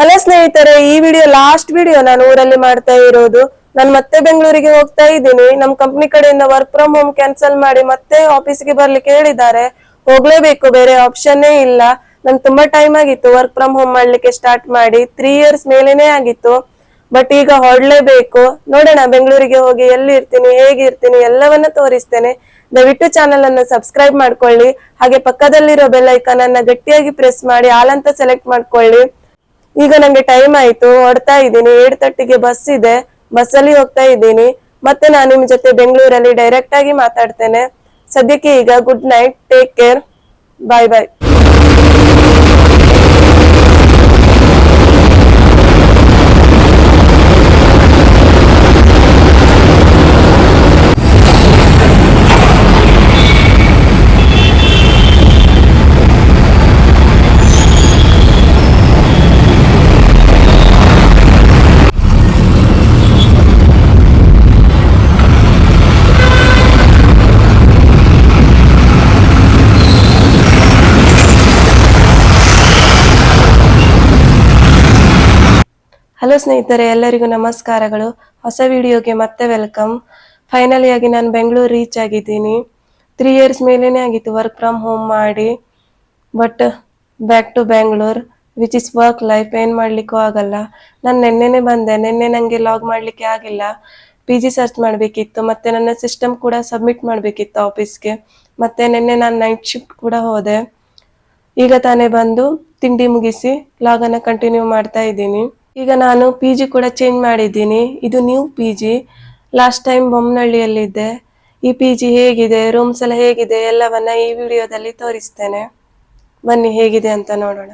Hello ಸ್ನೇಹಿತರೆ, ಈ video last video ನಾನು ಊರಲ್ಲಿ ಮಾಡ್ತಾ ಇರೋದು. ನಾನು ಮತ್ತೆ ಬೆಂಗಳೂರಿಗೆ ಹೋಗ್ತಾ ಇದ್ದೀನಿ. ನಮ್ ಕಂಪ್ನಿ ಕಡೆಯಿಂದ ವರ್ಕ್ ಫ್ರಮ್ ಹೋಮ್ ಕ್ಯಾನ್ಸಲ್ ಮಾಡಿ ಮತ್ತೆ ಆಫೀಸ್ಗೆ ಬರ್ಲಿಕ್ಕೆ ಹೇಳಿದ್ದಾರೆ. ಹೋಗ್ಲೇಬೇಕು, ಬೇರೆ ಆಪ್ಷನ್ನೇ ಇಲ್ಲ. ನನ್ ತುಂಬಾ ಟೈಮ್ ಆಗಿತ್ತು ವರ್ಕ್ ಫ್ರಮ್ ಹೋಮ್ ಮಾಡ್ಲಿಕ್ಕೆ ಸ್ಟಾರ್ಟ್ ಮಾಡಿ. ತ್ರೀ ಇಯರ್ಸ್ ಮೇಲೇನೆ ಆಗಿತ್ತು. ಬಟ್ ಈಗ ಹೊರಡ್ಲೇಬೇಕು. ನೋಡೋಣ, ಬೆಂಗಳೂರಿಗೆ ಹೋಗಿ ಎಲ್ಲಿ ಇರ್ತೀನಿ ಹೇಗಿರ್ತೀನಿ, ಎಲ್ಲವನ್ನ ತೋರಿಸ್ತೇನೆ. ದಯವಿಟ್ಟು ಚಾನಲ್ ಅನ್ನು ಸಬ್ಸ್ಕ್ರೈಬ್ ಮಾಡ್ಕೊಳ್ಳಿ. ಹಾಗೆ ಪಕ್ಕದಲ್ಲಿರೋ ಬೆಲ್ ಅನ್ನ ಗಟ್ಟಿಯಾಗಿ ಪ್ರೆಸ್ ಮಾಡಿ ಆಲ್ ಅಂತ ಸೆಲೆಕ್ಟ್ ಮಾಡ್ಕೊಳ್ಳಿ. ಈಗ ನಂಗೆ ಟೈಮ್ ಆಯ್ತು, ಹೊಡ್ತಾ ಇದ್ದೀನಿ. ಏಟ್ ತರ್ಟಿಗೆ ಬಸ್ ಇದೆ. ಬಸ್ ಅಲ್ಲಿ ಹೋಗ್ತಾ ಇದ್ದೀನಿ. ಮತ್ತೆ ನಾನು ನಿಮ್ ಜೊತೆ ಬೆಂಗಳೂರಲ್ಲಿ ಡೈರೆಕ್ಟ್ ಆಗಿ ಮಾತಾಡ್ತೇನೆ. ಸದ್ಯಕ್ಕೆ ಈಗ good night take care bye bye hello ಸ್ನೇಹಿತರೆ, ಎಲ್ಲರಿಗೂ ನಮಸ್ಕಾರಗಳು. ಹೊಸ ವಿಡಿಯೋಗೆ ಮತ್ತೆ ವೆಲ್ಕಮ್. ಫೈನಲಿ ಆಗಿ ನಾನು ಬೆಂಗಳೂರು ರೀಚ್ ಆಗಿದ್ದೀನಿ. ತ್ರೀ ಇಯರ್ಸ್ ಮೇಲೇ ಆಗಿತ್ತು ವರ್ಕ್ ಫ್ರಮ್ ಹೋಮ್ ಮಾಡಿ. But back to Bangalore which is work life ಏನು ಮಾಡಲಿಕ್ಕೂ ಆಗಲ್ಲ. ನಾನು ನಿನ್ನೆನೆ ಬಂದೆ, ನಿನ್ನೆ ನನಗೆ ಲಾಗ್ ಮಾಡಲಿಕ್ಕೆ ಆಗಿಲ್ಲ. ಪಿ ಜಿ ಸರ್ಚ್ ಮಾಡಬೇಕಿತ್ತು, ಮತ್ತು ನನ್ನ ಸಿಸ್ಟಮ್ ಕೂಡ ಸಬ್ಮಿಟ್ ಮಾಡಬೇಕಿತ್ತು ಆಫೀಸ್ಗೆ ಮತ್ತು ನಿನ್ನೆ ನಾನು ನೈಟ್ ಶಿಫ್ಟ್ ಕೂಡ ಹೋದೆ. ಈಗ ತಾನೇ ಬಂದು ತಿಂಡಿ ಮುಗಿಸಿ ಲಾಗನ್ನು ಕಂಟಿನ್ಯೂ ಮಾಡ್ತಾ ಇದ್ದೀನಿ. ಈಗ ನಾನು ಪಿ ಜಿ ಕೂಡ ಚೇಂಜ್ ಮಾಡಿದ್ದೀನಿ. ಇದು new P G last time ಬೊಮ್ಮನಹಳ್ಳಿಯಲ್ಲಿದ್ದೆ ಈ ಪಿ ಜಿ ಹೇಗಿದೆ ರೂಮ್ಸ್ ಎಲ್ಲ ಹೇಗಿದೆ, ಎಲ್ಲವನ್ನ ಈ ವಿಡಿಯೋದಲ್ಲಿ ತೋರಿಸ್ತೇನೆ. ಬನ್ನಿ ಹೇಗಿದೆ ಅಂತ ನೋಡೋಣ.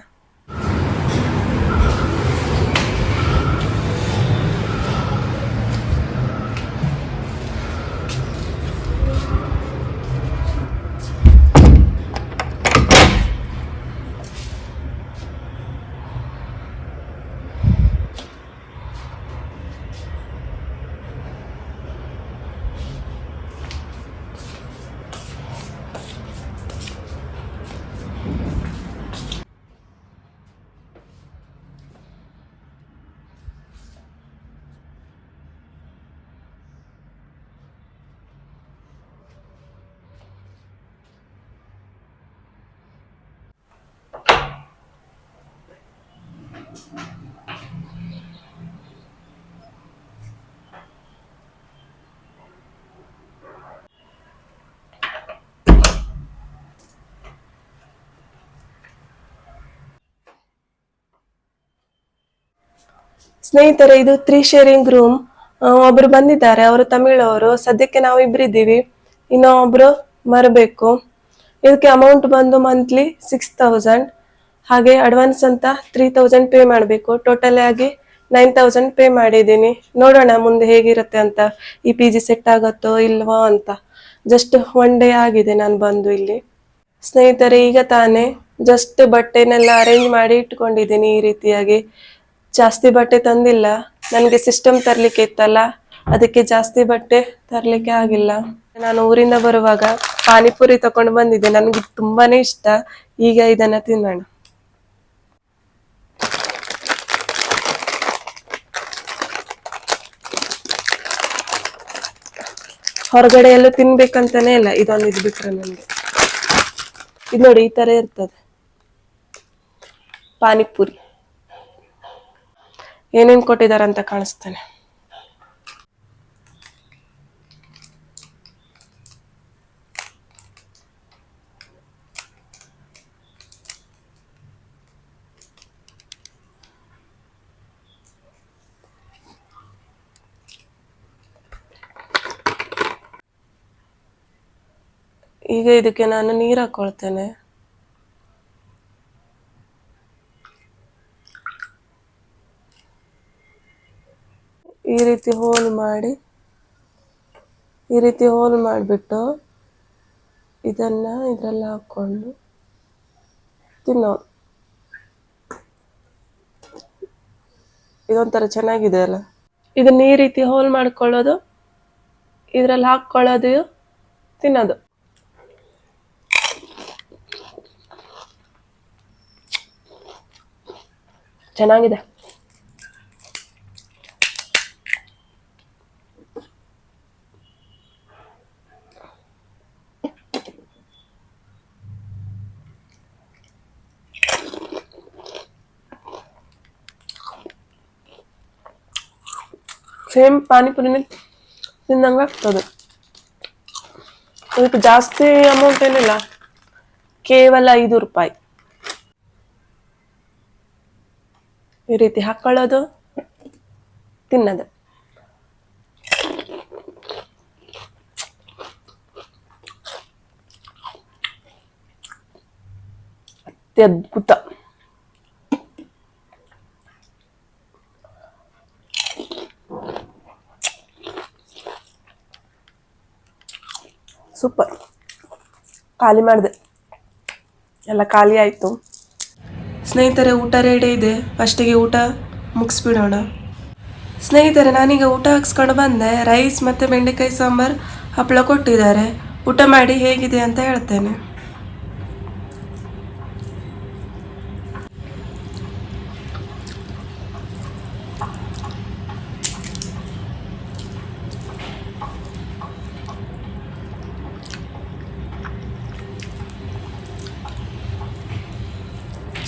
ಸ್ನೇಹಿತರೆ, ಇದು ತ್ರೀ ಶೇರಿಂಗ್ ರೂಮ್ ಒಬ್ರು ಬಂದಿದ್ದಾರೆ, ಅವರು ತಮಿಳವರು. ಸದ್ಯಕ್ಕೆ ನಾವು ಇಬ್ಬರಿದ್ದೀವಿ ಇದ್ದೀವಿ ಒಬ್ರು ಬರಬೇಕು ಇದಕ್ಕೆ ಅಮೌಂಟ್ ಬಂದು ಮಂತ್ಲಿ ಸಿಕ್ಸ್ ತೌಸಂಡ್ ಹಾಗೆ ಅಡ್ವಾನ್ಸ್ ಅಂತ ತ್ರೀ ತೌಸಂಡ್ ಪೇ ಮಾಡಬೇಕು. ಟೋಟಲ್ ಆಗಿ ನೈನ್ ತೌಸಂಡ್ ಪೇ ಮಾಡಿದ್ದೀನಿ. ನೋಡೋಣ ಮುಂದೆ ಹೇಗಿರುತ್ತೆ ಅಂತ. ಈ ಪಿ ಜಿ ಸೆಟ್ ಆಗುತ್ತೋ ಇಲ್ವೋ ಅಂತ. ಜಸ್ಟ್ ಒನ್ ಡೇ ಆಗಿದೆ ನಾನು ಬಂದು ಇಲ್ಲಿ. ಸ್ನೇಹಿತರೆ, ಈಗ ತಾನೇ ಜಸ್ಟ್ ಬಟ್ಟೆನೆಲ್ಲ ಅರೇಂಜ್ ಮಾಡಿ ಇಟ್ಕೊಂಡಿದ್ದೀನಿ ಈ ರೀತಿಯಾಗಿ. ಜಾಸ್ತಿ ಬಟ್ಟೆ ತಂದಿಲ್ಲ. ನನಗೆ ಸಿಸ್ಟಮ್ ತರಲಿಕ್ಕೆ ಇತ್ತಲ್ಲ, ಅದಕ್ಕೆ ಜಾಸ್ತಿ ಬಟ್ಟೆ ತರಲಿಕ್ಕೆ ಆಗಿಲ್ಲ. ನಾನು ಊರಿಂದ ಬರುವಾಗ ಪಾನಿಪುರಿ ತಕೊಂಡು ಬಂದಿದ್ದೆ. ನನಗೆ ತುಂಬಾನೇ ಇಷ್ಟ. ಈಗ ಇದನ್ನ ತಿನ್ನೋಣ. ಹೊರಗಡೆ ಎಲ್ಲ ತಿನ್ಬೇಕಂತಾನೆ ಇಲ್ಲ. ಇದೊಂದು ಇದು ಬಿಟ್ರೆ ನನಗೆ. ಇದು ನೋಡಿ, ಈ ತರ ಇರ್ತದೆ. ಪಾನಿಪುರಿ. ಏನೇನ್ ಕೊಟ್ಟಿದ್ದಾರೆ ಅಂತ ಕಾಣಿಸ್ತಾನೆ. ಈಗ ಇದಕ್ಕೆ ನಾನು ನೀರು ಹಾಕೊಳ್ತೇನೆ. ಈ ರೀತಿ ಹೋಲ್ ಮಾಡಿ, ಈ ರೀತಿ ಹೋಲ್ ಮಾಡಿಬಿಟ್ಟು ಇದನ್ನ ಇದರಲ್ಲಿ ಹಾಕ್ಕೊಂಡು ತಿನ್ನೋದು ಇದೊಂಥರ ಚೆನ್ನಾಗಿದೆ ಅಲ್ಲ? ಇದನ್ನ ಈ ರೀತಿ ಹೋಲ್ ಮಾಡ್ಕೊಳ್ಳೋದು, ಇದರಲ್ಲಿ ಹಾಕ್ಕೊಳ್ಳೋದು, ತಿನ್ನೋದು. ಚೆನ್ನಾಗಿದೆ. ಸೇಮ್ ಪಾನಿಪುರಿನೇ ತಿಂದಂಗೆ ಆಗ್ತದೆ. ಇದಕ್ಕೆ ಜಾಸ್ತಿ ಅಮೌಂಟ್ ಏನಿಲ್ಲ. ಕೇವಲ ಐದು ರೂಪಾಯಿ. ಈ ರೀತಿ ಹಾಕೊಳ್ಳೋದು, ತಿನ್ನೋದು. ಅತ್ಯದ್ಭುತ. ಸೂಪರ್. ಖಾಲಿ ಮಾಡಿದೆ. ಎಲ್ಲ ಖಾಲಿ ಆಯಿತು. ಸ್ನೇಹಿತರೆ, ಊಟ ರೆಡಿ ಇದೆ. ಫಸ್ಟಿಗೆ ಊಟ ಮುಗಿಸ್ಬಿಡೋಣ. ಸ್ನೇಹಿತರೆ, ನಾನೀಗ ಊಟ ಹಾಕ್ಸ್ಕೊಂಡು ಬಂದೆ. ರೈಸ್ ಮತ್ತು ಬೆಂಡೆಕಾಯಿ ಸಾಂಬಾರು ಹಪ್ಪಳ ಕೊಟ್ಟಿದ್ದಾರೆ. ಊಟ ಮಾಡಿ ಹೇಗಿದೆ ಅಂತ ಹೇಳ್ತೇನೆ.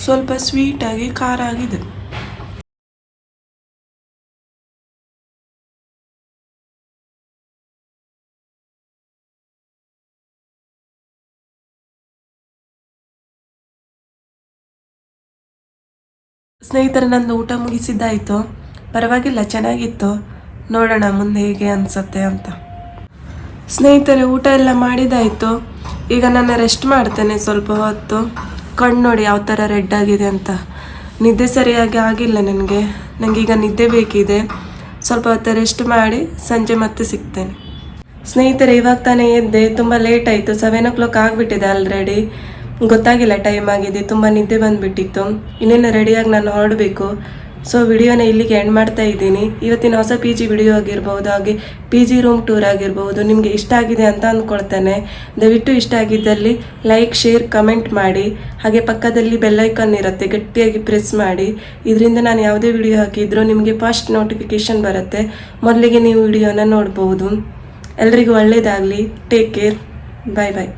ಸ್ವಲ್ಪ ಸ್ವೀಟಾಗಿ ಖಾರ ಆಗಿದೆ. ಸ್ನೇಹಿತರೆ, ನಂದು ಊಟ ಮುಗಿಸಿದ್ದಾಯಿತು. ಪರವಾಗಿಲ್ಲ, ಚೆನ್ನಾಗಿತ್ತು. ನೋಡೋಣ ಮುಂದೆ ಹೇಗೆ ಅನಿಸುತ್ತೆ ಅಂತ. ಸ್ನೇಹಿತರೆ, ಊಟ ಎಲ್ಲ ಮಾಡಿದಾಯಿತು ಈಗ ನಾನು ರೆಸ್ಟ್ ಮಾಡ್ತೇನೆ ಸ್ವಲ್ಪ ಹೊತ್ತು. ಕಣ್ಣು ನೋಡಿ ಯಾವ ಥರ ರೆಡ್ ಆಗಿದೆ ಅಂತ. ನಿದ್ದೆ ಸರಿಯಾಗಿ ಆಗಿಲ್ಲ ನನಗೆ. ನನಗೀಗ ನಿದ್ದೆ ಬೇಕಿದೆ. ಸ್ವಲ್ಪ ಹೊತ್ತು ರೆಸ್ಟ್ ಮಾಡಿ ಸಂಜೆ ಮತ್ತೆ ಸಿಗ್ತೇನೆ. ಸ್ನೇಹಿತರೆ, ಇವಾಗ ತಾನೇ ಎದ್ದೆ. ತುಂಬ ಲೇಟ್ ಆಯಿತು. ಸೆವೆನ್ ಓ ಕ್ಲಾಕ್ ಆಗಿಬಿಟ್ಟಿದೆ ಆಲ್ರೆಡಿ ಗೊತ್ತಾಗಿಲ್ಲ ಟೈಮ್ ಆಗಿದೆ. ತುಂಬ ನಿದ್ದೆ ಬಂದುಬಿಟ್ಟಿತ್ತು. ಇನ್ನೇನು ರೆಡಿಯಾಗಿ ನಾನು ಹೊರಡಬೇಕು. ಸೊ ವಿಡಿಯೋನ ಇಲ್ಲಿಗೆ ಎಂಡ್ ಮಾಡ್ತಾ ಇದ್ದೀನಿ. ಇವತ್ತಿನ ಹೊಸ ಪಿ ಜಿ ವಿಡಿಯೋ ಆಗಿರ್ಬೋದು, ಹಾಗೆ ಪಿ ಜಿ ರೂಮ್ ಟೂರ್ ಆಗಿರ್ಬೋದು, ನಿಮಗೆ ಇಷ್ಟ ಆಗಿದೆ ಅಂತ ಅಂದ್ಕೊಳ್ತೇನೆ ದಯವಿಟ್ಟು ಇಷ್ಟ ಆಗಿದ್ದಲ್ಲಿ ಲೈಕ್ ಶೇರ್ ಕಮೆಂಟ್ ಮಾಡಿ. ಹಾಗೆ ಪಕ್ಕದಲ್ಲಿ ಬೆಲ್ಲೈಕನ್ ಇರುತ್ತೆ, ಗಟ್ಟಿಯಾಗಿ ಪ್ರೆಸ್ ಮಾಡಿ. ಇದರಿಂದ ನಾನು ಯಾವುದೇ ವಿಡಿಯೋ ಹಾಕಿದ್ರೂ ನಿಮಗೆ ಫಸ್ಟ್ ನೋಟಿಫಿಕೇಶನ್ ಬರುತ್ತೆ. ಮೊದಲಿಗೆ ನೀವು ವಿಡಿಯೋನ ನೋಡ್ಬೋದು. ಎಲ್ರಿಗೂ ಒಳ್ಳೆಯದಾಗಲಿ ಟೇಕ್ ಕೇರ್ ಬಾಯ್ ಬಾಯ್